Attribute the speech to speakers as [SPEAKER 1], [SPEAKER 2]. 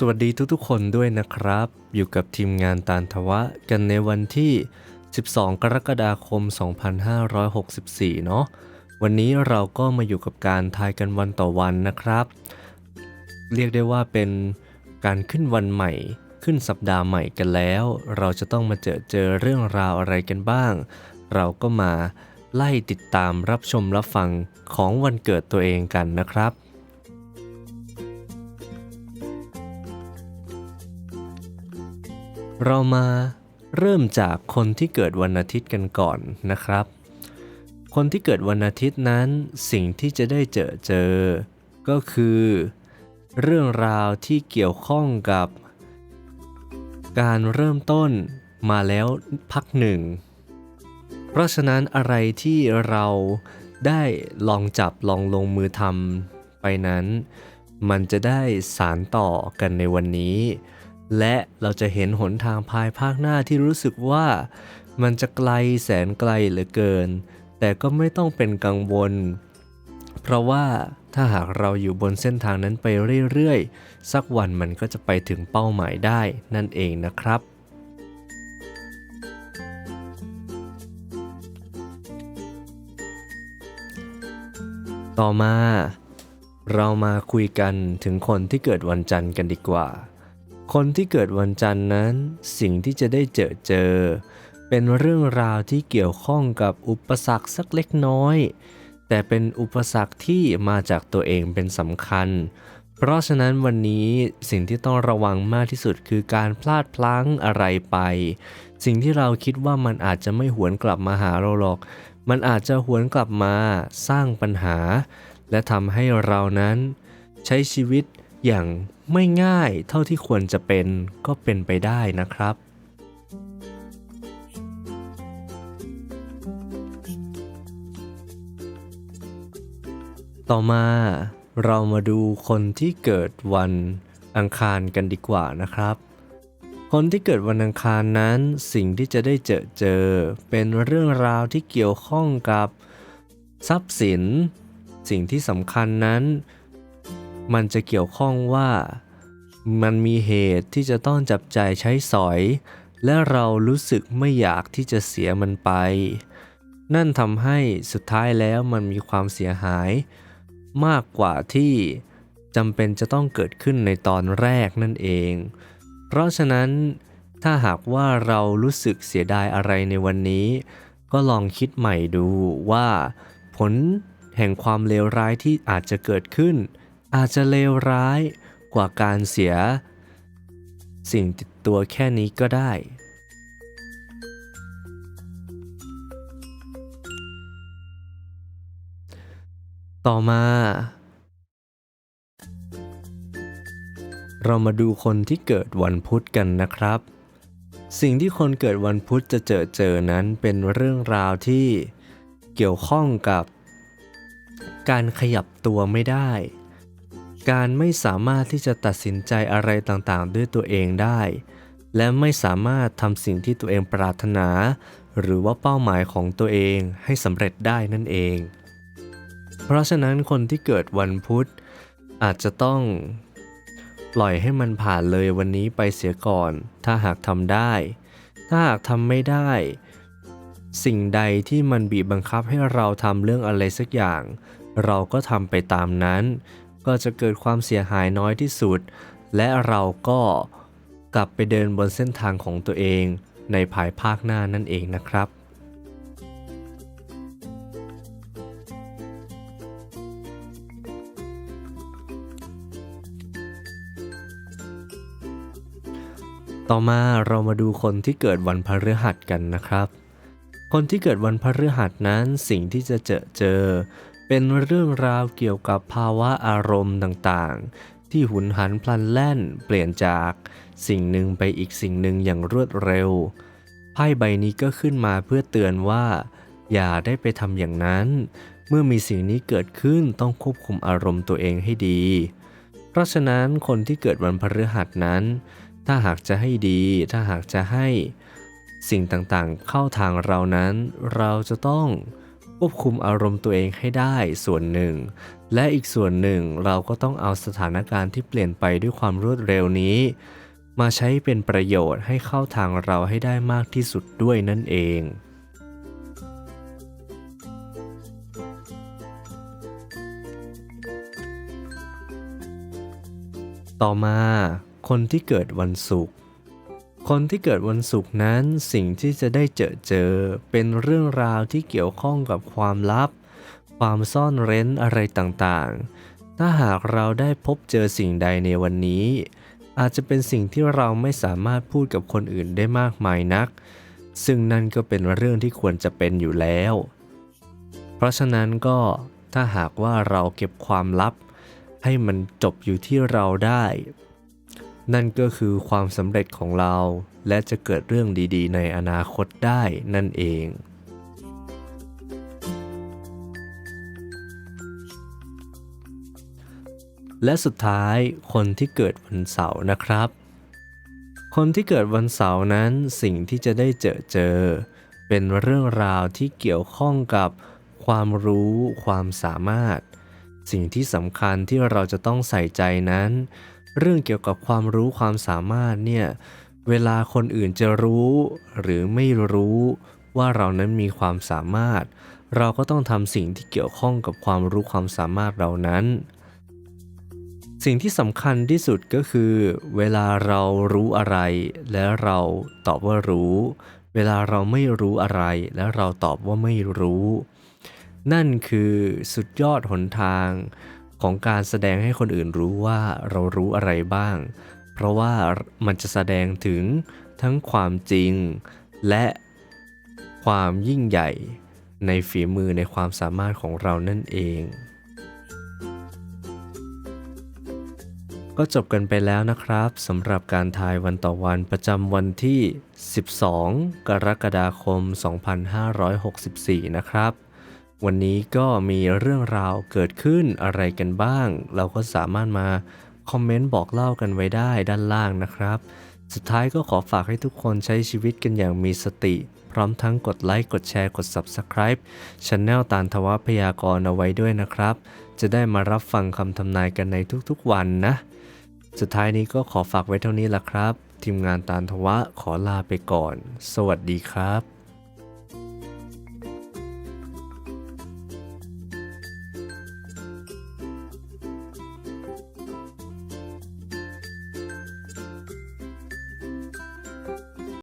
[SPEAKER 1] สวัสดีทุกๆคนด้วยนะครับ อยู่กับทีมงานตานทวะกันในวันที่ 12 กรกฎาคม 2564 เนาะวันนี้เราก็มาอยู่กับการทายกันวันต่อวันนะครับ เรียกได้ว่าเป็นการขึ้นวันใหม่ ขึ้นสัปดาห์ใหม่กันแล้ว เราจะต้องมาเจอเจอเรื่องราวอะไรกันบ้าง เราก็มาไล่ติดตามรับชมรับฟังของวันเกิดตัวเองกันนะครับ เรามาเริ่มจากคนที่เกิดวันอาทิตย์กันก่อนนะครับ คนที่เกิดวันอาทิตย์นั้นสิ่งที่จะได้เจอเจอ ก็คือ เรื่องราวที่เกี่ยวข้องกับ การเริ่มต้นมาแล้วพักหนึ่ง เพราะฉะนั้นอะไรที่เราได้ลองจับลองลงมือทำไปนั้น มันจะได้สารต่อกันในวันนี้ และเราจะเห็นหนทางภายภาคหน้าที่รู้สึกว่ามันจะไกลแสนไกลเหลือเกิน แต่ก็ไม่ต้องเป็นกังวล เพราะว่าถ้าหากเราอยู่บนเส้นทางนั้นไปเรื่อยๆ สักวันมันก็จะไปถึงเป้าหมายได้นั่นเองนะครับต่อมาเรามาคุยกันถึงคนที่เกิดวันจันทร์กันดีกว่า คนที่เกิดวันจันทร์นั้น สิ่งที่จะได้เจอเจอ เป็นเรื่องราวที่เกี่ยวข้องกับอุปสรรคสักเล็กน้อย แต่เป็นอุปสรรคที่มาจากตัวเองเป็นสำคัญ เพราะฉะนั้นวันนี้สิ่งที่ต้องระวังมากที่สุดคือการพลาดพลั้งอะไรไป สิ่งที่เราคิดว่ามันอาจจะไม่หวนกลับมาหาเราหรอก มันอาจจะหวนกลับมาสร้างปัญหา และทำให้เรานั้น ใช้ชีวิต อย่างไม่ง่ายเท่าที่ควรจะเป็นก็เป็นไปได้นะครับ ต่อมาเรามาดูคนที่เกิดวันอังคารกันดีกว่านะครับ คนที่เกิดวันอังคารนั้นสิ่งที่จะได้เจอเจอ เป็นเรื่องราวที่เกี่ยวข้องกับทรัพย์สิน สิ่งที่สำคัญนั้น มันจะเกี่ยวข้องว่ามันมีเหตุที่จะต้องจับใจใช้สอย และเรารู้สึกไม่อยากที่จะเสียมันไป นั่นทำให้สุดท้ายแล้วมันมีความเสียหาย มากกว่าที่จำเป็นจะต้องเกิดขึ้นในตอนแรกนั่นเอง เพราะฉะนั้นถ้าหากว่าเรารู้สึกเสียดายอะไรในวันนี้ ก็ลองคิดใหม่ดูว่า ผลแห่งความเลวร้ายที่อาจจะเกิดขึ้น อาจจะเลวร้ายกว่าการเสีย สิ่งติดตัวแค่นี้ก็ได้ ต่อมา เรามาดูคนที่เกิดวันพุธกันนะครับ สิ่งที่คนเกิดวันพุธจะเจอเจอนั้นเป็นเรื่องราวที่เกี่ยวข้องกับการขยับตัวไม่ได้ การไม่สามารถที่จะตัดสินใจอะไรต่างๆ ด้วยตัวเองได้ และไม่สามารถทำสิ่งที่ตัวเองปรารถนา หรือว่าเป้าหมายของตัวเองให้สำเร็จได้นั่นเอง เพราะฉะนั้นคนที่เกิดวันพุธ อาจจะต้องปล่อยให้มันผ่านเลยวันนี้ไปเสียก่อน ถ้าหากทำได้ ถ้าหากทำไม่ได้ สิ่งใดที่มันบีบบังคับให้เราทำเรื่องอะไรสักอย่าง เราก็ทำไปตามนั้น ก็จะเกิดความเสียหายน้อยที่สุด และเราก็กลับไปเดินบนเส้นทางของตัวเองในภายภาคหน้านั่นเองนะครับ ต่อมาเรามาดูคนที่เกิดวันพฤหัสกันนะครับ คนที่เกิดวันพฤหัสนั้นสิ่งที่จะเจอเจอ เป็นเรื่องราวเกี่ยวกับภาวะอารมณ์ต่างๆ ที่หุนหันพลันแล่นเปลี่ยนจากสิ่งหนึ่งไปอีกสิ่งหนึ่งอย่างรวดเร็ว ไพ่ใบนี้ก็ขึ้นมาเพื่อเตือนว่า อย่าได้ไปทำอย่างนั้น เมื่อมีสิ่งนี้เกิดขึ้นต้องควบคุมอารมณ์ตัวเองให้ดี เพราะฉะนั้นคนที่เกิดวันพฤหัสนั้น ถ้าหากจะให้ดี ถ้าหากจะให้ สิ่งต่างๆ เข้าทางเรานั้น เราจะต้อง ควบคุมอารมณ์ตัวเองให้ได้ส่วนหนึ่ง และอีกส่วนหนึ่งเราก็ต้องเอาสถานการณ์ที่เปลี่ยนไปด้วยความรวดเร็วนี้ มาใช้เป็นประโยชน์ให้เข้าทางเราให้ได้มากที่สุดด้วยนั่นเองต่อมาคนที่เกิดวันศุกร์ คนที่เกิดวันศุกร์นั้นสิ่งที่จะได้เจอเจอ เป็นเรื่องราวที่เกี่ยวข้องกับความลับ ความซ่อนเร้นอะไรต่างๆ ถ้าหากเราได้พบเจอสิ่งใดในวันนี้ อาจจะเป็นสิ่งที่เราไม่สามารถพูดกับคนอื่นได้มากมายนัก ซึ่งนั่นก็เป็นเรื่องที่ควรจะเป็นอยู่แล้ว เพราะฉะนั้นก็ถ้าหากว่าเราเก็บความลับ ให้มันจบอยู่ที่เราได้ นั่นก็คือความสำเร็จของเรา และจะเกิดเรื่องดีๆ ในอนาคตได้นั่นเองและสุดท้ายคนที่เกิดวันเสาร์นะครับ คนที่เกิดวันเสาร์นั้นสิ่งที่จะได้เจอเจอ เป็นเรื่องราวที่เกี่ยวข้องกับความรู้ความสามารถ สิ่งที่สำคัญที่เราจะต้องใส่ใจนั้น เรื่องเกี่ยวกับความรู้ความสามารถเนี่ยเวลาคนอื่นจะรู้หรือไม่รู้ว่าเรานั้นมีความสามารถ เราก็ต้องทำสิ่งที่เกี่ยวข้องกับความรู้ความสามารถเรานั้น สิ่งที่สำคัญที่สุดก็คือ เวลาเรารู้อะไร และเราตอบว่ารู้ เวลาเราไม่รู้อะไร และเราตอบว่าไม่รู้ นั่นคือสุดยอดหนทาง ของการแสดงให้คนอื่นรู้ว่าเรารู้อะไรบ้าง เพราะว่ามันจะแสดงถึงทั้งความจริง และความยิ่งใหญ่ในฝีมือในความสามารถของเรานั่นเอง ก็จบกันไปแล้วนะครับสำหรับการทายวันต่อวันประจำวันที่ 12 กรกฎาคม 2564 นะครับ วันนี้ก็มีเรื่องราวเกิดขึ้นอะไรกันบ้าง เราก็สามารถมาคอมเมนต์บอกเล่ากันไว้ได้ด้านล่างนะครับ สุดท้ายก็ขอฝากให้ทุกคนใช้ชีวิตกันอย่างมีสติ พร้อมทั้งกดไลค์ กดแชร์ กด Subscribe ช anel ตานทวพยากรเอาไว้ด้วยนะครับ จะได้มารับฟังคำทำนายกันในทุกๆวันนะ สุดท้ายนี้ก็ขอฝากไว้เท่านี้ละครับ ทีมงานตานทวะขอลาไปก่อน สวัสดีครับ